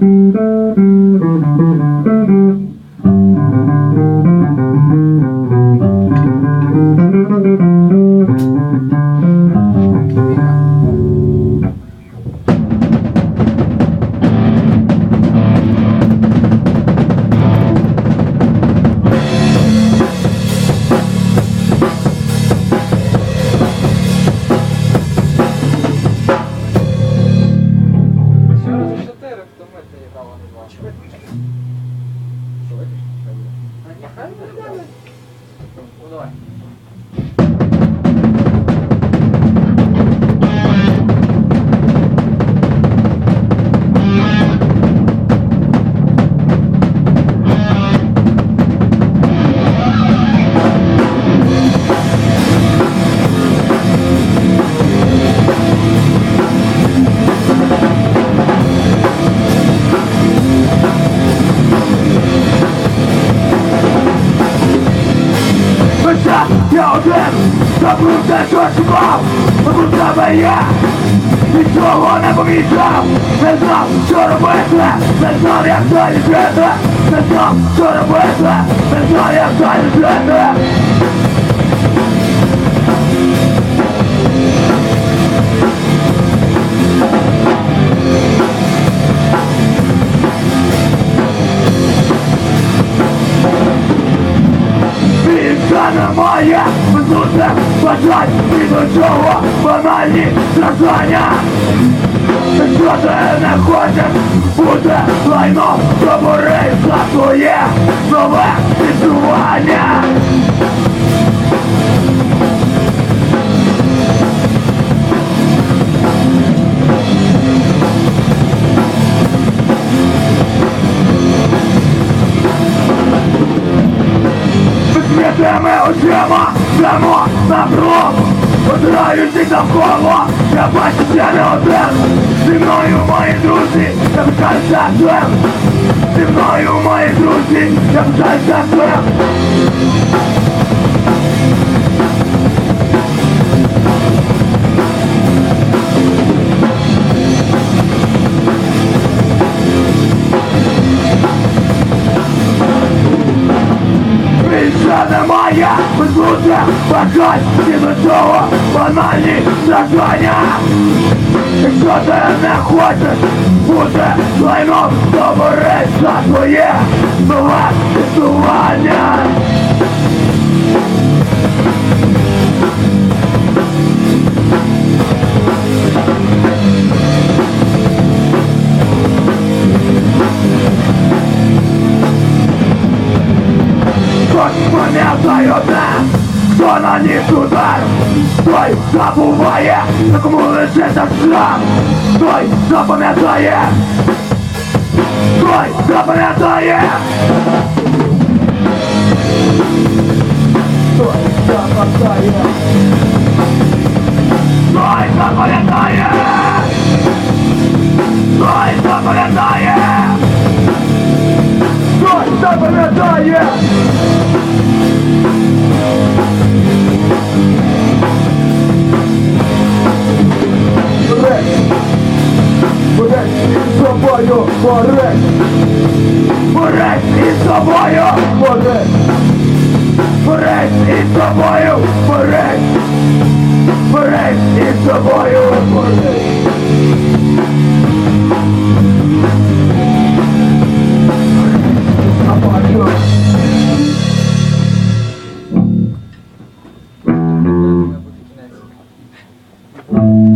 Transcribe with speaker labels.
Speaker 1: Música 哎不是这样的 я, один, забув те, що чував, забув тебе є. Нічого не помічав, не знав, що робити, не знав, як далі жити, не знав, що робити, не знав, як далі жити. Немає! Безумних бажань! І до чого! Банальні страждання Якщо ти не хочеш бути лайном, то бери за своє нове відчування Відкритими очима йдемо на кров Озираючись навколо, я бачу я не один. Зі мною мої друзі, я пишаюся цим Зі мною мої друзі, я пишаюся цим до цього банальні страждання Якщо ти не хочеш бути лайном, то борись за своє нове існування! Хтось пам'ятає одне, хто наніс удар, той забуває, на кому лишиться шрам, той запам'ятає, той запам'ятає.